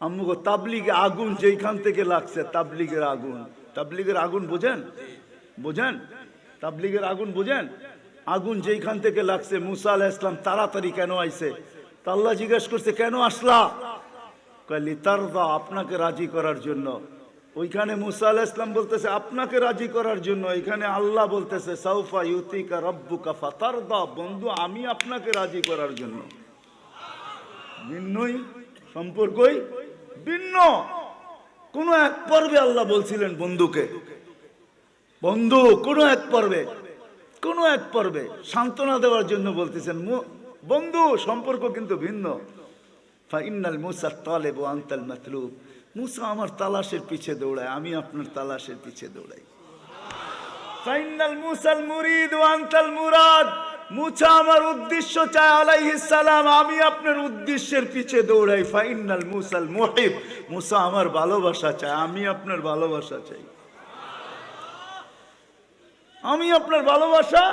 আম্মুগো, তাবলিগে আগুন যেইখান থেকে লাগছে, তাবলিগের আগুন। তাবলিগের আগুন বোঝেন? বোঝেন? তাবলিগের আগুন বোঝেন? আগুন যেইখান থেকে লাগছে, মুসা আলাহ ইসলাম তাড়াতাড়ি কেন আইছে? তা আল্লাহ জিজ্ঞেস করছে, কেন আসলা? কলি তারদা আপনাকে রাজি করার জন্য। ওইখানে মুসা আলাহ ইসলাম বলতেছে, আপনাকে রাজি করার জন্য। এখানে আল্লাহ বলতেছে, সাউফা ইউতিকা রব্বুকা ফাতারদা। বন্ধু, আমি আপনাকে রাজি করার জন্য। ভিন্নই সম্পর্কই ভিন্ন। কোন এক পর্বে আল্লাহ বলছিলেন বন্ধুকে, বন্ধু, কোন এক পর্বে, কোন এক পর্বে সান্ত্বনা দেওয়ার জন্য বলতেছেন বন্ধু, সম্পর্ক কিন্তু ভিন্ন। ফাইনাল মুসা তালেব আন্তাল মাতলুব। মুসা আমার তালাশের পিছে দৌড়ায়, আমি আপনার তালাশের পিছে দৌড়াই। ফাইনাল মুসাল মুরিদ ওয়ান্তাল মুরাদ। আমার উদ্দেশ্য চায় আলাইহিস সালাম, আমি আপনার উদ্দেশ্যের পিছে দৌড়াই। ফাইনাল মুসাল মুহিব, মুসা আমার ভালোবাসা চায়, আমি আপনার ভালোবাসা চাই। আমি আপনার ভালোবাসা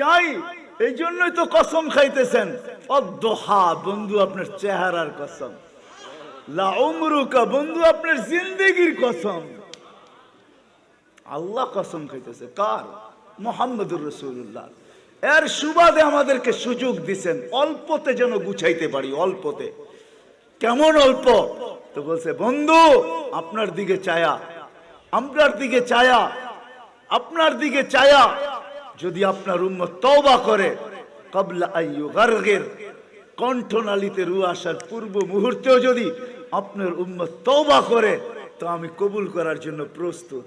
চাই এই জন্যই তো কসম খাইতেছেন। অদ্দোহা, বন্ধু আপনার চেহারার কসম। লা উমরুকা, বন্ধু আপনার জিন্দেগির কসম। আল্লাহ কসম খাইতেছে। কার? মোহাম্মদুর রসুল্লাহ এর সুবাদে আমাদেরকে সুযোগ দিছেন। অল্পতে যেন গুছাইতে পারি, অল্পতে। কেমন অল্প? তো বলছে, বন্ধু, আপনার দিকে চায়া আপনার দিকে চায়া, আপনার দিকে চায়া। যদি আপনার উম্মত তওবা করে, কবলা আইয়ু গার্গের কণ্ঠনালীতে রু আসার পূর্ব মুহূর্তেও যদি আপনার উম্মত তওবা করে, তো আমি কবুল করার জন্য প্রস্তুত।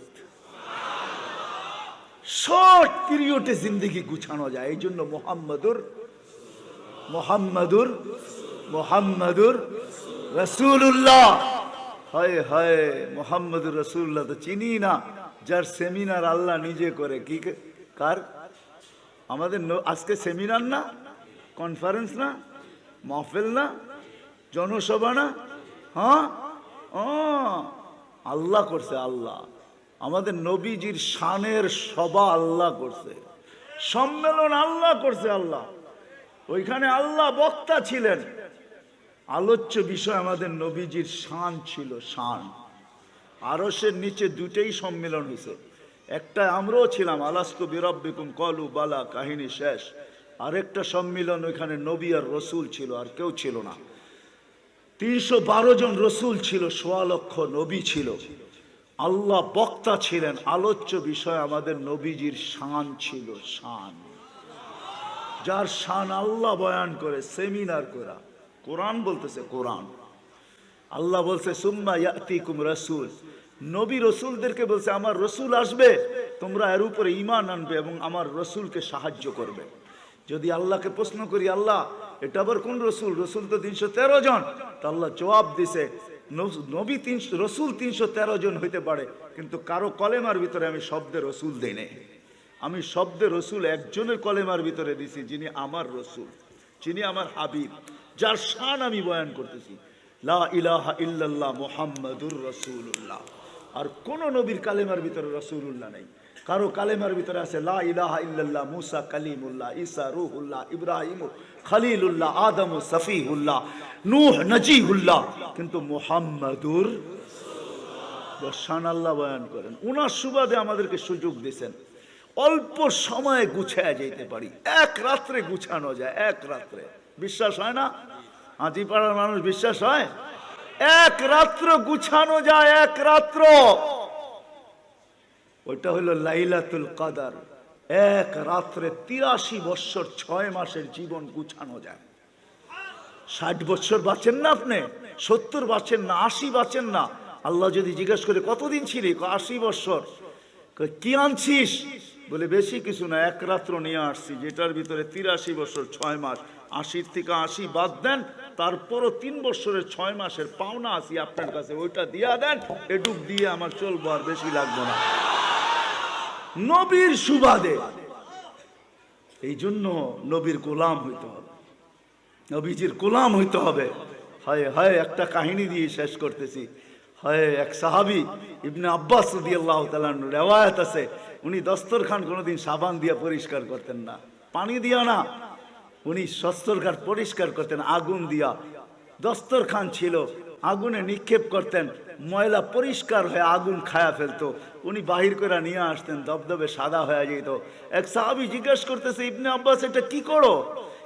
শর্ট পিরিয়ডে জিন্দগি গুছানো যায়। এই জন্য মোহাম্মদুর মোহাম্মদুর মোহাম্মদুর রসুল্লাহ হয় হয়, মোহাম্মদুর রসুল্লাহ তো চিনি না। যার সেমিনার আল্লাহ নিজে করে। কি কার? আমাদের আজকে সেমিনার না? কনফারেন্স না? মাহফিল না? জনসভা না? হ্যাঁ? আল্লাহ করছে আল্লাহ। আমাদের নবীজির শানের সভা আল্লাহ করছে। সম্মেলন আল্লাহ করছে আল্লাহ। ওইখানে আল্লাহ বক্তা ছিলেন। আলোচ্য বিষয় আমাদের নবীজির শান ছিল শান। আরসের নিচে দুটেই সম্মেলন হয়েছে একটা আমরাও ছিলাম আলাস্কো বিরব্বিকুম কলু বালা, কাহিনী শেষ। আরেকটা সম্মিলন ওইখানে নবী আর রসুল ছিল, আর কেউ ছিল না। তিনশো বারো জন রসুল ছিল, সোয়া লক্ষ নবী ছিল। আল্লাহ বক্তা ছিলেন, আলোচ্য বিষয় আমাদের নবীজির শান ছিল শান। যার শান আল্লাহ বয়ান করে, সেমিনার করা। কোরআন বলতেছে কোরআন। আল্লাহ বলছে, সুম্মা ইয়াতিকুম রাসূল। নবী রসুলদেরকে বলছে, আমার রসুল আসবে, তোমরা এর উপরে ঈমান আনবে এবং আমার রসুলকে সাহায্য করবে। যদি আল্লাহকে প্রশ্ন করি, আল্লাহ, এটা আবার কোন রসুল? রসুল তো তিনশো তেরো জন। তা আল্লাহ জবাব দিছে নব- তিনশো রসুল তিনশো তেরো জন হইতে পারে, কিন্তু কারও কলেমার ভিতরে আমি শব্দে রসুল দিই নাই। আমি শব্দে রসুল একজনের কলেমার ভিতরে দিছি, যিনি আমার রসুল, যিনি আমার হাবিব, যার শান আমি বয়ান করতেছি। লা ইলাহা ইল্লাল্লাহ মুহাম্মাদুর রসুল্লাহ আর কোন নবীর কালেমার ভিতরে রসুল্লাহ নেই। কারও কালেমার ভিতরে আছে, লা ইলাহা ইল্লাল্লাহ, মুসা কালিমুল্লাহ, ঈসা রূহুল্লাহ, ইব্রাহিম খলিলুল্লাহ, আদম সফিহুল্লাহ, নূহ নজিহুল্লাহ। কিন্তু মুহাম্মাদুর শান আল্লাহ বয়ান করেন, উনার সুবাদে আমাদেরকে সুযোগ দিয়েছেন। অল্প সময়ে গুছায় যেতে পারি। এক রাত্রে গুছানো যায়, এক রাত্রে। বিশ্বাস হয় না? হাজিপাড়ার মানুষ বিশ্বাস হয়? এক রাত্র গুছানো যায়, এক রাত্র। ওইটা হলো লাইলাতুল কাদার। এক রাত্রে তিরাশি বৎসর ছয় মাসের জীবন গুছানো যায়। ষাট বছর বাঁচেন না আপনি সত্তর বাঁচেন না আশি বাঁচেন না। আল্লাহ যদি জিজ্ঞেস করে কতদিন ছিলি? আশি কয়, কি আনছিস? বলে বেশি কিছু না এক রাত্র নিয়ে আসছি যেটার ভিতরে তিরাশি বছর ছয় মাস। আশির থেকে আশি বাদ দেন তারপরও তিন বছরের ছয় মাসের পাওনা আসি আপনার কাছে ওইটা দিয়া দেন এটুক দিয়ে আমার চলবো আর বেশি লাগবে না। নবীর সুবাদে। এই জন্য নবীর গোলাম হইতে হবে। নবীজির গোলাম হইতে হবে। হয় হয়, একটা কাহিনী দিয়ে শেষ করতেছি। হয়, এক সাহাবি, ইবনে আব্বাস আল্লাহ রেওয়ায়ত আছে। উনি দস্তরখান কোনোদিন সাবান দিয়ে পরিষ্কার করতেন না। পানি দিয়া না। উনি দস্তরখান পরিষ্কার করতেন, আগুন দিয়া। দস্তরখান ছিল, আগুনে নিক্ষেপ করতেন। ময়লা পরিষ্কার হয়ে আগুন খায়া ফেলতো। উনি বাহির করে নিয়ে আসতেন দবদবে সাদা হয়ে যেত এক সাহাবি জিজ্ঞেস করতেছে, ইবনে আব্বাস, এটা কি করো?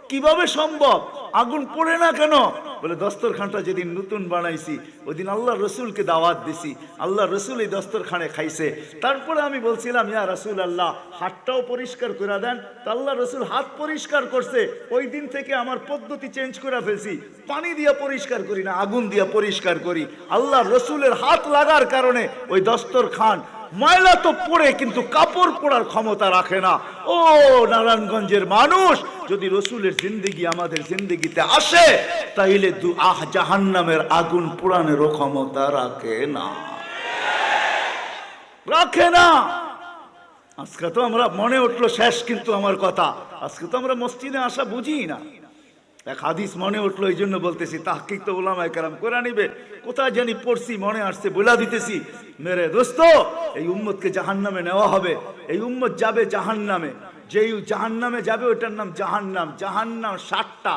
কীভাবে সম্ভব? আগুন পড়ে না কেন? বলে, দস্তরখানটা যেদিন নতুন বানাইছি ওই দিন আল্লাহ রসুলকে দাওয়াত দিছি। আল্লাহ রসুল এই দস্তরখানে খাইছে। তারপরে আমি বলছিলাম, ইয়া রসুল আল্লাহ হাতটাও পরিষ্কার করে দেন। তো আল্লাহ রসুল হাত পরিষ্কার করছে। ওই দিন থেকে আমার পদ্ধতি চেঞ্জ করে ফেলছি। পানি দিয়ে পরিষ্কার করি না, আগুন দিয়ে পরিষ্কার করি। আল্লাহ রসুলের হাত লাগার কারণে ওই দস্তরখান ময়লা তো পড়ে, কিন্তু কাপড় পরার ক্ষমতা রাখে না। ও নারায়ণগঞ্জের মানুষ, যদি রসুলের জিন্দিগি আমাদের জিন্দিগিতে আসে, তাইলে দু আহ জাহান্নামের আগুন পুরানেরও ক্ষমতা রাখে না। রাখে না। আজকে তো আমরা মনে উঠল শেষ, কিন্তু আমার কথা। আজকে তো আমরা মসজিদে আসা বুঝি না। এক হাদিস মনে উঠল এই জন্য বলতেছি, তাহকিক তো ওলামায় কারাম করে নিবে, কোথায় জানি পড়ছি, মনে আসছে বলে দিতেছি, মেরে দোস্ত, এই উম্মতকে জাহান্নামে নেওয়া হবে, এই উম্মত যাবে জাহান জাহান্নামে, যেই জাহান্নামে যাবে ওটার নাম জাহান্নাম জাহান্নাম ষাটটা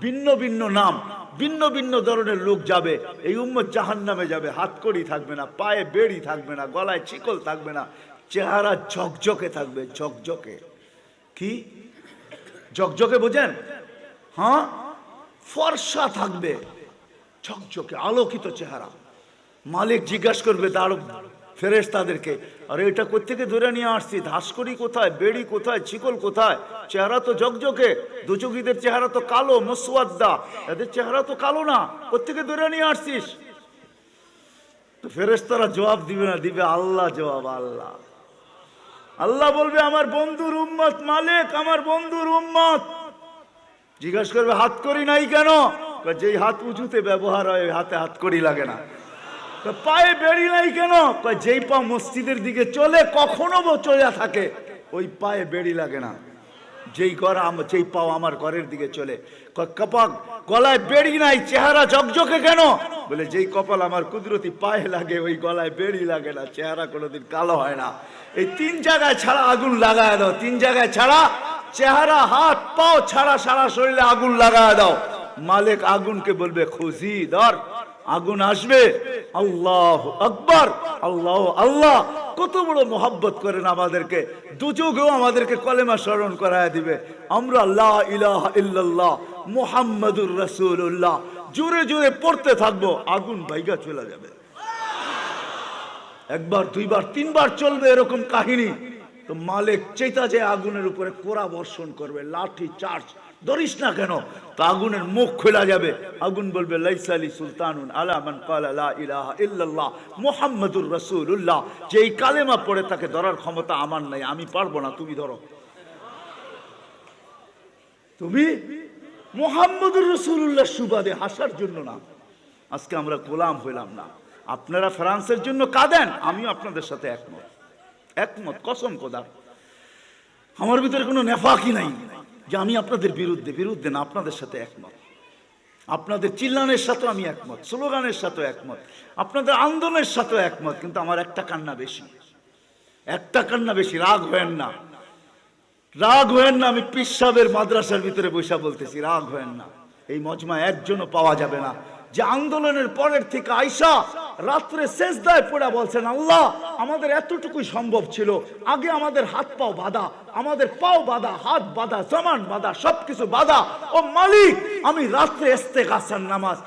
ভিন্ন ভিন্ন নাম, ভিন্ন ভিন্ন ধরনের লোক যাবে, এই উম্মত জাহান্নামে যাবে হাতকড়ি থাকবে না, পায়ে বেড়ি থাকবে না, গলায় চিকল থাকবে না, চেহারা ঝকঝকে থাকবে, ঝকঝকে, কি? ঝকঝকে বোঝেন? হ্যাঁ? ফর্সা থাকবে। ঝকঝকে আলোকিত চেহারা। মালিক জিজ্ঞাসা করবে তার ফেরেস তাদেরকে আরে, এটা কোথেকে ধরে নিয়ে আসছি ধাসকড়ি কোথায়? বেড়ি কোথায়? চিকল কোথায়? চেহারা তো ঝকঝকে। দুচকিদের চেহারা তো কালো মসওয়াদ্দা এদের চেহারা তো কালো না। কোথেকে ধরে নিয়ে আসছিস? তো ফেরেশতারা জবাব দিবে না, দিবে আল্লাহ জবাব, আল্লাহ। আল্লাহ বলবে, আমার বন্ধুর উম্মত মালিক, আমার বন্ধুর উম্মত। জিজ্ঞাসা করবে, হাত করি নাই কেন? যেই হাত উঁচুতে ব্যবহার হয় হাতে হাত করি লাগে না। পায়ে বেড়ি নাই কেন? যেই পা মসজিদের দিকে চলে, কখনো চলে থাকে, ওই পায়ে বেড়ি লাগে না। যেই ঘর যেই পাও আমার ঘরের দিকে চলে। কপাক গলায় বেড়ি নাই, চেহারা ঝকঝকে কেন? বলে, যেই কপাল আমার কুদরতি পায়ে লাগে, ওই গলায় বেড়ি লাগে না, চেহারা কোনোদিন কালো হয় না। এই তিন জায়গায় ছাড়া আগুন লাগায় দাও, তিন জায়গায় ছাড়া চেহারা, হাত, পাও ছাড়া সারা শরীরে আগুন লাগায় দাও। মালিক আগুনকে বলবে, খুশি, ধর, আগুন আসবে। আল্লাহ আকবর, আল্লাহ আল্লাহ। কত বড় মোহাব্বত করেন আমাদেরকে। দুযোগেও আমাদেরকে কলেমা স্মরণ করায় দিবে। আমরা আল্লাহ ইলাহ রাসূলুল্লাহ। জোরে জোরে পড়তে থাকব, আগুন ভাইগা চলে যাবে। একবার, দুইবার, তিনবার চলবে এরকম কাহিনী। তো মালিক চেতা যে আগুনের উপরে কোরা বর্ষণ করবে, লাঠি, চার্জ, ধরিস না কেন? তো আগুনের মুখ খোলা যাবে। আগুন বলবে লাইসালি সুলতানুন আলা মান কালা ইলাহা ইল্লাল্লাহ মুহাম্মাদুর রাসূলুল্লাহ। যে এই কালেমা পড়ে তাকে ধরার ক্ষমতা আমার নাই, আমি পারব না, তুমি ধরো। তুমি মোহাম্মদুর রসুল্লাহ সুবাদে হাসার জন্য না। আজকে আমরা গোলাম হইলাম না। আপনারা ফ্রান্সের জন্য কাঁদেন, আমিও আপনাদের সাথে একমত। একমত, কসম কোদার আমার ভিতরে কোনো নেফাকি নাই যে আমি আপনাদের বিরুদ্ধে বিরুদ্ধে না, আপনাদের সাথে একমত। আপনাদের চিল্লানের সাথেও আমি একমত, স্লোগানের সাথেও একমত, আপনাদের আন্দোলনের সাথেও একমত, কিন্তু আমার একটা কান্না বেশি। একটা কান্না বেশি, রাগ হয়েন না। রাগ হয়েন না, আমি পিসাবের মাদ্রাসার ভিতরে বৈশা বলতেছি, রাগ হয়েন না। এই মজমা একজনও পাওয়া যাবে না। যে আন্দোলনের পরের থেকে আইসা রাত্রে শেষ দায় পড়া বলছেন, আল্লাহ, আমাদের এতটুকুই সম্ভব ছিল। আগে আমাদের হাত পাও বাধা, আমাদের পাও বাধা, হাত বাধা জমান বাধা, সবকিছু বাধা। ও মালিক আমি রাত্রে এস্তে গাছার নামাজ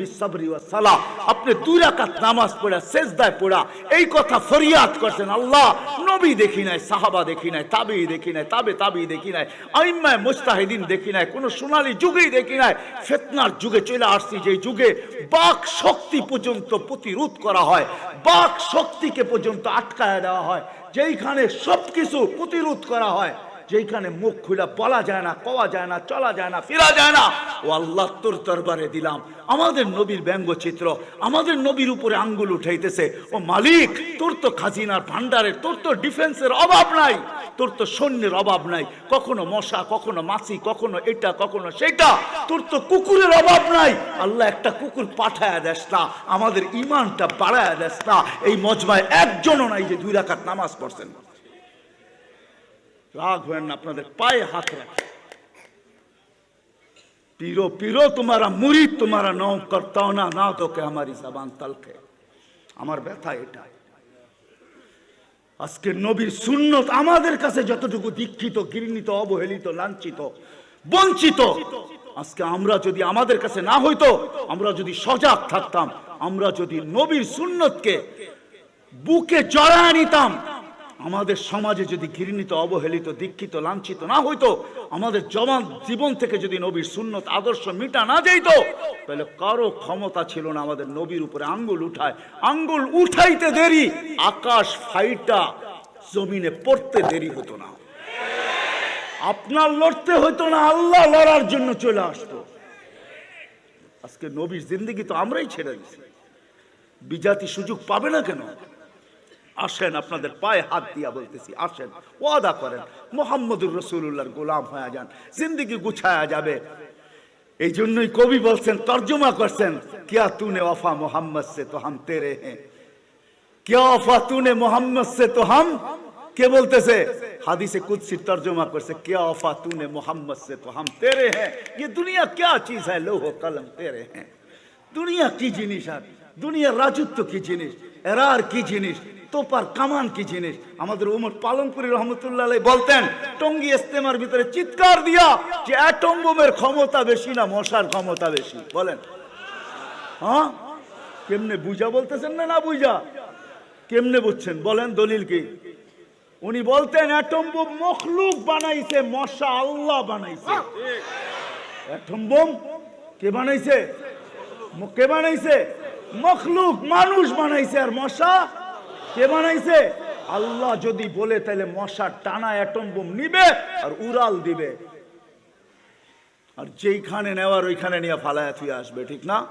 বিসাবরি ওয়াস সালাহ আপনি দুই রাকাত নামাজ পড়া, সেজদায় পড়া, এই কথা ফরিয়াদ করছেন, আল্লাহ, নবী দেখি নাই, সাহাবা দেখি নাই তাবি দেখি নাই, তাবে তাবি দেখি নাই, আইম্মায় মুস্তাহিদিন দেখি নাই, কোনো সোনালী যুগেই দেখি নাই। ফেতনার যুগে চলে আসছি যে যুগে বাক শক্তি পর্যন্ত প্রতিরোধ করা হয়, বাক শক্তিকে পর্যন্ত আটকায় দেওয়া হয়, যেইখানে সবকিছু প্রতিরোধ করা হয়। যেইখানে মুখ খুলে বলা যায় না, কওয়া যায় না, চলা যায় না, ফেরা যায় না, ও আল্লাহ তোর দরবারে দিলাম। আমাদের নবীর ব্যঙ্গচিত্র, আমাদের নবীর উপরে আঙ্গুল উঠাইতেছে। ও মালিক, তোর তো খাজিনার ভান্ডারের তোর তো ডিফেন্সের অভাব নাই, তোর তো সৈন্যের অভাব নাই। কখনো মশা, কখনো মাছি, কখনো এটা, কখনো সেটা, তোর তো কুকুরের অভাব নাই। আল্লাহ একটা কুকুর পাঠায় দেস না, আমাদের ইমানটা বাড়ায় দেস না। এই মজমায় একজনও নাই যে দুই রাকাত নামাজ পড়ছেন। রাগ হয়েন না আপনাদের পায়ে হাত রাখ पीरो पीरो तुम्हारा मुरीद तुम्हारा नौ करता ना ना तो के हमारी जबान तल्ख है আমার ব্যথা এটা আজকে নবীর সুন্নত আমাদের কাছে যতটুকু দীক্ষিত ঘৃণিত অবহেলিত লাঞ্ছিত বঞ্চিত আজকে আমরা যদি আমাদের কাছে না হইতো আমরা যদি সজাগ থাকতাম আমরা যদি নবীর সুন্নতকে বুকে জড়ায় নিতাম আমাদের সমাজে যদি ঘৃণিত, অবহেলিত, দীক্ষিত, লাঞ্ছিত না হইতো, আমাদের জবান জীবন থেকে যদি নবীর সুন্নত আদর্শ মিটা না যেত তাহলে কারও ক্ষমতা ছিল না আমাদের নবীর উপরে আঙ্গুল উঠায়। আঙ্গুল উঠাইতে দেরি, আকাশ ফাইটা জমিনে পড়তে দেরি হতো না। আপনার লড়তে হতো না, আল্লাহ লড়ার জন্য চলে আসতো। আজকে নবীর জিন্দগি তো আমরাই ছেড়ে দিছি। বিজাতি সুযোগ পাবে না কেন? আসেন আপনাদের পায়ে হাত দিয়া বলতেছি আসেন ওয়াদা করেন মোহাম্মদুর রসুল্লাহর গোলাম হয়ে যান জিন্দগি গুছায়া যাবে এই জন্যই কবি বলছেন তর্জমা করছেন কিয়া তুনে ওফা মোহাম্মদ সে তো হাম তেরে হ্যাঁ क्या वफा तूने मोहम्मद से तो हम কে বলতেছে হাদিসে কুদসি তর্জমা করছে क्या वफा तूने मोहम्मद से तो हम तेरे हैं ये दुनिया क्या चीज है लोह कलम तेरे हैं দুনিয়া কি জিনিস আর দুনিয়ার রাজত্ব কি জিনিস? এরার কি জিনিস? তোপার কামান কি জিনিস? আমাদের উমর পালনপুরি রহমতুল্লাহ বলতেন, টঙ্গি ইস্তেমার ভিতরে চিৎকার দিয়া যে অ্যাটম ক্ষমতা বেশি না মশার ক্ষমতা বেশি। বলেন। হ্যাঁ? কেমনে বুঝা বলতেছেন না না বুঝা? কেমনে বুঝছেন? বলেন দলিল কি? উনি বলতেন অ্যাটম মখলুক বানাইছে, মশা আল্লাহ বানাইছে। অ্যাটম বোম কে বানাইছে? কে বানাইছে? মখলুক মানুষ বানাইছে আর মশা? কে বানাইছে? আল্লাহ যদি বলে তাহলে মশা টানা অ্যাটম বোম নিবে আর উড়াল দিবে। আর যেইখানে নেওয়ার, ওইখানে নিয়ে ফালায় থুয়ে আসবে, ঠিক না?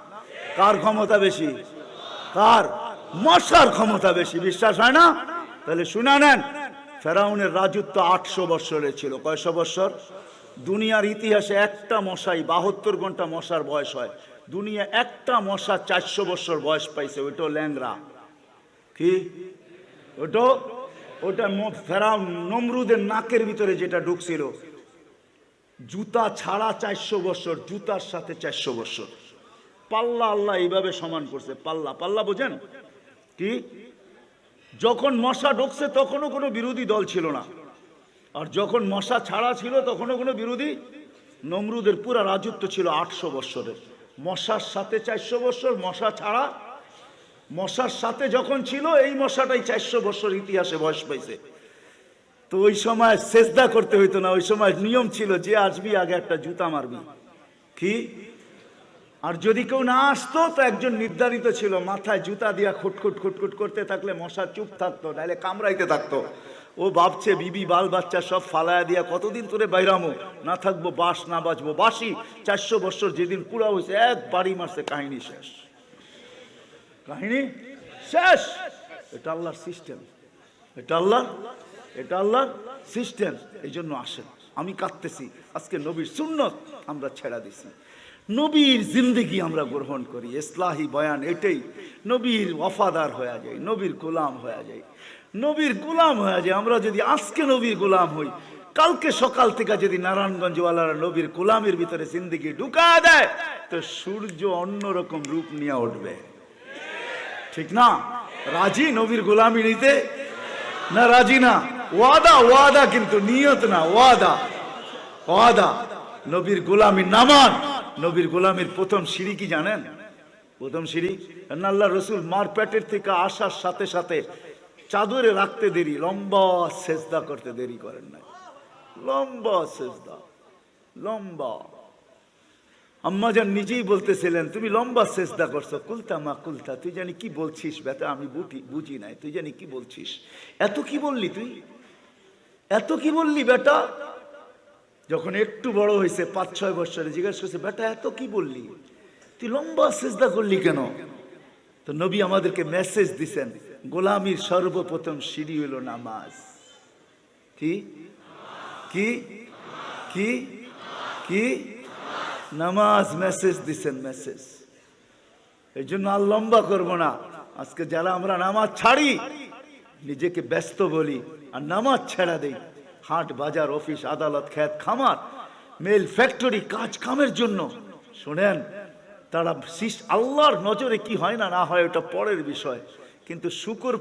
কার ক্ষমতা বেশি? কার? মশার ক্ষমতা বেশি, বিশ্বাস হয় না? তাহলে শুনে নেন, ফেরাউনের রাজত্ব আটশো বৎসরের ছিল। কয়শো বৎসর? দুনিয়ার ইতিহাসে একটা মশাই বাহাত্তর ঘণ্টা মশার বয়স হয়। দুনিয়া একটা মশা চারশো বৎসর বয়স পাইছে ওইটাও ল্যাংরা কি? ওটা ওটা ফেরাউন নমরুদের নাকের ভিতরে যেটা ঢুকছিল। জুতা ছাড়া চারশো বছর, জুতার সাথে চারশো বছর। পাল্লা আল্লাহ এইভাবে সমান করছে, পাল্লা। পাল্লা বোঝেন? কি? যখন মশা ঢুকছে তখনও কোনো বিরোধী দল ছিল না। আর যখন মশা ছাড়া ছিল তখনও কোনো বিরোধী নমরুদের পুরা রাজত্ব ছিল আটশো বৎসরের মশার সাথে চারশো বৎসর মশা ছাড়া। মশার সাথে যখন ছিল, এই মশাটাই চারশো বছর ইতিহাসে বয়স পাইছে। তো ওই সময় সেজদা করতে হইতো না, ওই সময় নিয়ম ছিল যে আসবি, আগে একটা জুতা মারবি। কি? আর যদি কেউ না আসতো, তো একজন নির্ধারিত ছিল, মাথায় জুতা দিয়া খুটখুট খুটখুট করতে থাকলে মশা চুপ থাকতো, নাহলে কামড়াইতে থাকতো। ও ভাবছে, বিবি, বাল বাচ্চা সব ফালায়া দিয়া কতদিন ধরে বাইরামো? না থাকব বাস না বাঁচবো। বাসি চারশো বছর যেদিন পুরা হয়েছে, এক বাড়ি মারছে, কাহিনী শেষ। কাহিনী শেষ! এটা আল্লাহর সিস্টেম এটা আল্লাহ, এটা আল্লাহর সিস্টেম এই জন্য আসেন। আমি কাঁদতেছি। আজকে নবীর সুন্নত আমরা ছেড়া দিছি। নবীর জিন্দগি আমরা গ্রহণ করি। ইসলাহি বয়ান এটাই। নবীর ওয়াফাদার হয়ে যায় নবীর গোলাম হয়ে যায় নবীর গোলাম হয়ে যায়। আমরা যদি আজকে নবীর গোলাম হই, কালকে সকাল থেকে যদি নারায়ণগঞ্জওয়ালারা নবীর গোলামের ভিতরে জিন্দগি ঢুকা দেয়, তো সূর্য অন্যরকম রূপ নিয়ে উঠবে। ঠিক না? রাজি নবীর গোলামি নিতে? না রাজি না? ওয়াদা ওয়াদা কিন্তু নিয়ত না, ওয়াদা। ওয়াদা, নবীর গোলামি নামান নবীর গোলামির প্রথম সিঁড়ি কি জানেন? প্রথম সিঁড়ি? আল্লাহ রসুল মার পেটের থেকে আসার সাথে সাথে চাদরে রাখতে দেরি, লম্বা সেজদা করতে দেরি করেন না লম্বা সেজদা, লম্বা। আম্মাজান নিজেই বলতেছিলেন, তুমি লম্বা চেষ্টা করছ। কুলতা মা, কুলতা, তুই জানি কি বলছিস? বেটা আমি বুঝি নাই। তুই জানি কি বলছিস? এত কি বললি তুই? এত কি বললি বেটা? যখন একটু বড় হয়েছে পাঁচ ছয় বছরে, জিজ্ঞাসা করছে, বেটা, এত কি বললি? তুই লম্বা চেষ্টা করলি কেন? তো নবী আমাদেরকে মেসেজ দিছেন গোলামির সর্বপ্রথম সিঁড়ি হলো নামাজ। কি? কি? কি? কি? নামাজ মেসেজ দিছেন মেসেজ। এই জন্য আর লম্বা করব না। আজকে যারা আমরা নামাজ ছাড়ি, নিজেকে ব্যস্ত বলি আর নামাজ ছেড়া দেই। হাট, বাজার, অফিস, আদালত খ্যাত খামার, মেল, ফ্যাক্টরি, কাজ, কামের জন্য। শোনেন, তারা আল্লাহর নজরে কি হয় না না হয়, ওটা পরের বিষয়। কিন্তু শুকর